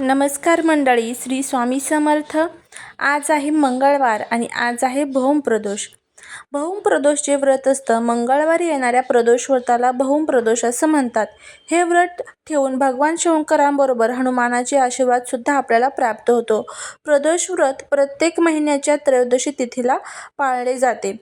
नमस्कार मंडळी श्री स्वामी समर्थ. आज आहे मंगळवार आणि आज आहे भौम प्रदोष. भौम प्रदोष जे व्रत असतं. मंगळवारी येणाऱ्या प्रदोष व्रताला भौम प्रदोष असं म्हणतात. हे व्रत ठेवून भगवान शंकरांबरोबर हनुमानाचे आशीर्वादसुद्धा आपल्याला प्राप्त होतो. प्रदोष व्रत प्रत्येक महिन्याच्या त्रयोदशी तिथीला पाळले जाते.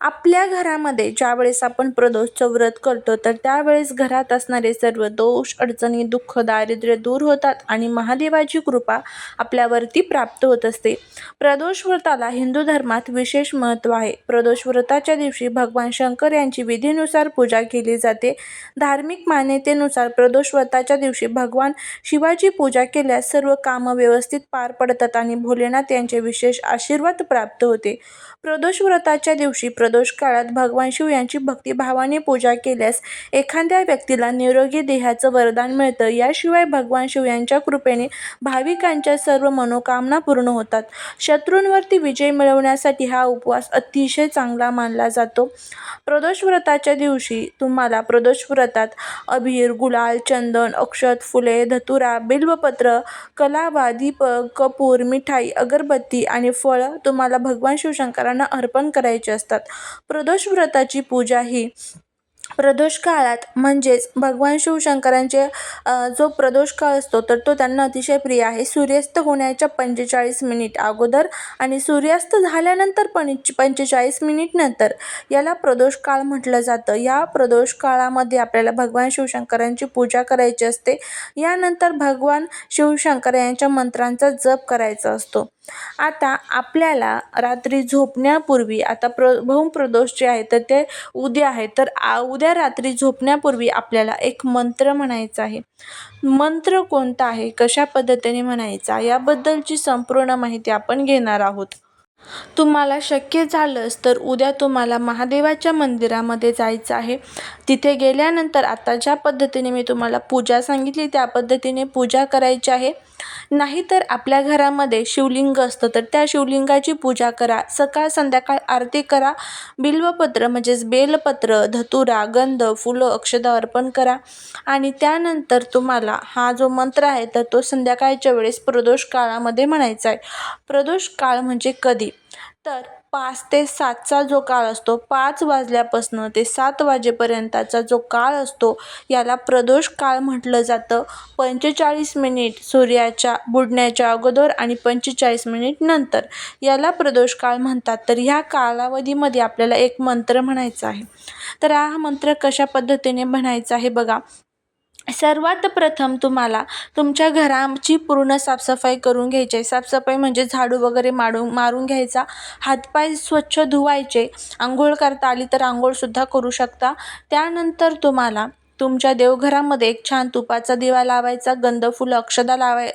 आपल्या घरामध्ये ज्यावेळेस आपण प्रदोषचं व्रत करतो तर त्यावेळेस घरात असणारे सर्व दोष अडचणी दुःख दारिद्र्य दूर होतात आणि महादेवाची कृपा आपल्यावरती प्राप्त होत असते. प्रदोष व्रताला हिंदू धर्मात विशेष महत्त्व आहे. प्रदोष व्रताच्या दिवशी भगवान शंकर यांची विधीनुसार पूजा केली जाते. धार्मिक मान्यतेनुसार प्रदोष व्रताच्या दिवशी भगवान शिवाची पूजा केल्यास सर्व कामं व्यवस्थित पार पडतात आणि भोलेनाथ यांचे विशेष आशीर्वाद प्राप्त होते. प्रदोष व्रताच्या दिवशी प्रदोष काळात भगवान शिव यांची भक्तिभावाने पूजा केल्यास एखाद्या व्यक्तीला निरोगी देहाचं वरदान मिळतं. याशिवाय भगवान शिव यांच्या कृपेने भाविकांच्या सर्व मनोकामना पूर्ण होतात. शत्रूंवरती विजय मिळवण्यासाठी हा उपवास अतिशय चांगला मानला जातो. प्रदोष व्रताच्या दिवशी तुम्हाला प्रदोष व्रतात अबीर गुलाल चंदन अक्षत फुले धतुरा बिल्वपत्र कलावा दीपक कपूर मिठाई अगरबत्ती आणि फळं तुम्हाला भगवान शिवशंकरांना अर्पण करायचे असतात. प्रदोष व्रताची पूजा ही प्रदोष काळात म्हणजेच भगवान शिवशंकरांचे जो प्रदोष काळ असतो तर तो त्यांना अतिशय प्रिय आहे. सूर्यास्त होण्याच्या पंचेचाळीस मिनिट अगोदर आणि सूर्यास्त झाल्यानंतर पंच पंचेचाळीस मिनिट नंतर याला प्रदोष काळ म्हटलं जातं. या प्रदोष काळामध्ये आपल्याला भगवान शिवशंकरांची पूजा करायची असते. यानंतर भगवान शिवशंकर यांच्या मंत्रांचा जप करायचा असतो. आता आपल्याला रात्री झोपण्यापूर्वी आता प्र भौम प्रदोष जे आहे तर ते उद्या आहे तर आ उद्या रात्री झोपण्यापूर्वी आपल्याला एक मंत्र म्हणायचा आहे. मंत्र कोणता आहे? कशा पद्धतीने म्हणायचा? याबद्दलची संपूर्ण माहिती आपण घेणार आहोत. तुम्हाला शक्य झालंच तर उद्या तुम्हाला महादेवाच्या मंदिरामध्ये जायचं आहे. तिथे गेल्यानंतर आता ज्या पद्धतीने मी तुम्हाला पूजा सांगितली त्या पद्धतीने पूजा करायची आहे. नाहीतर आपल्या घरामध्ये शिवलिंग असतं तर त्या शिवलिंगाची पूजा करा. सकाळ संध्याकाळ आरती करा. बिल्वपत्र म्हणजेच बेलपत्र धतुरा गंध फुलं अक्षदा अर्पण करा. आणि त्यानंतर तुम्हाला हा जो मंत्र आहे तर तो संध्याकाळच्या वेळेस प्रदोष काळामध्ये म्हणायचा आहे. प्रदोष काळ म्हणजे कधी? तर पाच ते सातचा जो काळ असतो पाच वाजल्यापासून ते सात वाजेपर्यंतचा जो काळ असतो याला प्रदोष काळ म्हटलं जातं. पंचेचाळीस मिनिट सूर्याच्या बुडण्याच्या अगोदर आणि पंचेचाळीस मिनिट नंतर याला प्रदोष काळ म्हणतात. तर ह्या कालावधीमध्ये आपल्याला एक मंत्र म्हणायचा आहे. तर हा मंत्र कशा पद्धतीने म्हणायचा आहे बघा. सर्वात प्रथम तुम्हाला तुमच्या घराची पूर्ण साफसफाई करून घ्यायची आहे. साफसफाई म्हणजे झाडू वगैरे मारून मारून घ्यायचा. हातपाय स्वच्छ धुवायचे. आंघोळ करता आली तर आंघोळसुद्धा करू शकता. त्यानंतर तुम्हाला तुमच्या देवघरामध्ये एक छान तुपाचा दिवा लावायचा गंध फुलं अक्षदा लावाय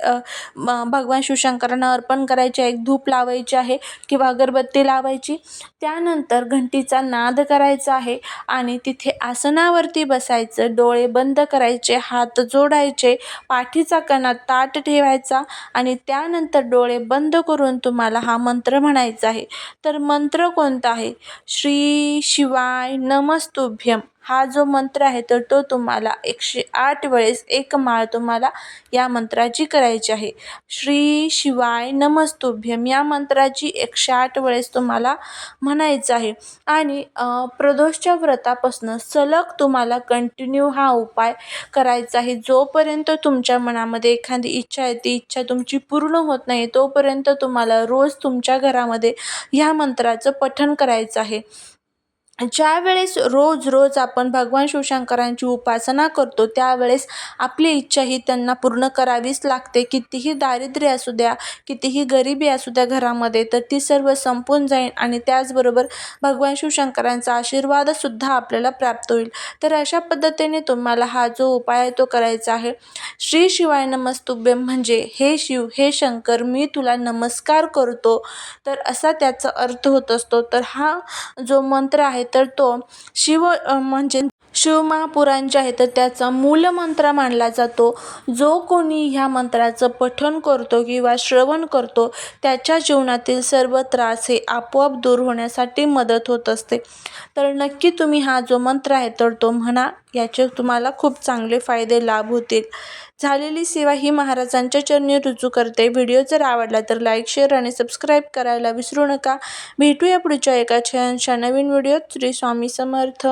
भगवान शिवशंकरांना अर्पण करायचे एक धूप लावायची आहे किंवा अगरबत्ती लावायची. त्यानंतर घंटीचा नाद करायचा आहे आणि तिथे आसनावरती बसायचं डोळे बंद करायचे हात जोडायचे पाठीचा कणा ताट ठेवायचा आणि त्यानंतर डोळे बंद करून तुम्हाला हा मंत्र म्हणायचा आहे. तर मंत्र कोणता आहे? श्री शिवाय नमस्तुभ्यम. हा जो मंत्र आहे तर तो तुम्हाला एकशे आठ वेळेस एक माळ तुम्हाला या मंत्राची करायची आहे. श्री शिवाय नमस्तुभ्यम या मंत्राची एकशे आठ वेळेस तुम्हाला म्हणायचं आहे. आणि प्रदोषच्या व्रतापासनं सलग तुम्हाला कंटिन्यू हा उपाय करायचा आहे. जोपर्यंत तुमच्या मनामध्ये एखादी इच्छा आहे ती इच्छा तुमची पूर्ण होत नाही तोपर्यंत तुम्हाला रोज तुमच्या घरामध्ये ह्या मंत्राचं पठण करायचं आहे. ज्यावेळेस रोज रोज आपण भगवान शिवशंकरांची उपासना करतो त्यावेळेस आपली इच्छा ही त्यांना पूर्ण करावीच लागते. कितीही दारिद्र्य असू द्या कितीही गरिबी असू द्या घरामध्ये तर ती सर्व संपून जाईल आणि त्याचबरोबर भगवान शिवशंकरांचा आशीर्वादसुद्धा आपल्याला प्राप्त होईल. तर अशा पद्धतीने तुम्हाला हा जो उपाय आहे तो करायचा आहे. श्री शिवाय नमस्तुभ्य म्हणजे हे शिव हे शंकर मी तुला नमस्कार करतो. तर असा त्याचा अर्थ होत असतो. तर हा जो मंत्र आहे तर तो शिव म्हणजे शिवमहापुराण आहे तर त्याचा मूलमंत्र मानला जातो. जो कोणी ह्या मंत्राचं पठण करतो किंवा श्रवण करतो त्याच्या जीवनातील सर्व त्रास हे आपोआप दूर होण्यासाठी मदत होत असते. तर नक्की तुम्ही हा जो मंत्र आहे तर तो म्हणा. याचे तुम्हाला खूप चांगले फायदे लाभ होतील. झालेली सेवा ही महाराजांच्या चरणी रुजू करते. व्हिडिओ जर आवडला तर लाईक शेअर आणि सबस्क्राईब करायला विसरू नका. भेटूया पुढच्या एका छानशा नवीन व्हिडिओत. श्री स्वामी समर्थ.